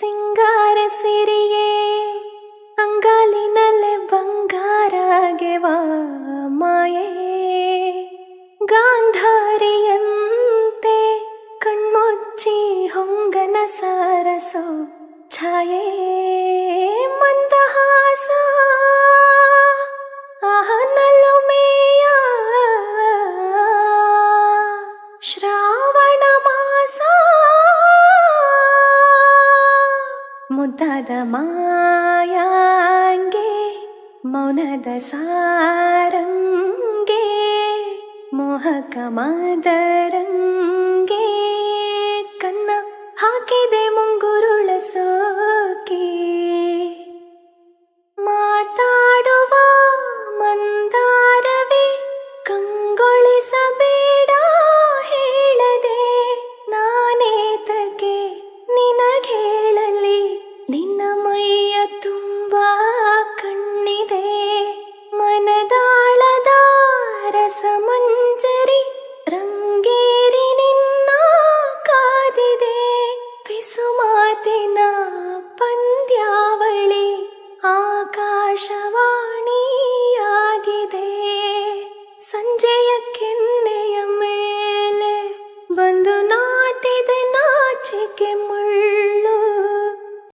ಸಿಂಗಾರ ಸಿರಿಯೇ ಅಂಗಾಲಿನಲ್ಲೇ ಬಂಗಾರಾಗೆವ ಮಾಯೇ. ಗಾಂಧಾರಿಯಂತೆ ಕಣ್ಮುಚ್ಚಿ ಹೊಂಗನ ಸಾರಸೋ ಛಾಯೇ. ಮಂದಹಾಸ ಆಹನಲು ಮೇಯ ಮುದ್ದಾದ ಮಾಯಾಂಗೆ ಮೌನದ ಸಾರಂಗೆ ಮೋಹಕ ಮದರಂಗೆ ಪಿಸುಮಾತಿನ ಪಂದ್ಯಾವಳಿ ಆಕಾಶವಾಣಿಯಾಗಿದೆ. ಸಂಜೆಯ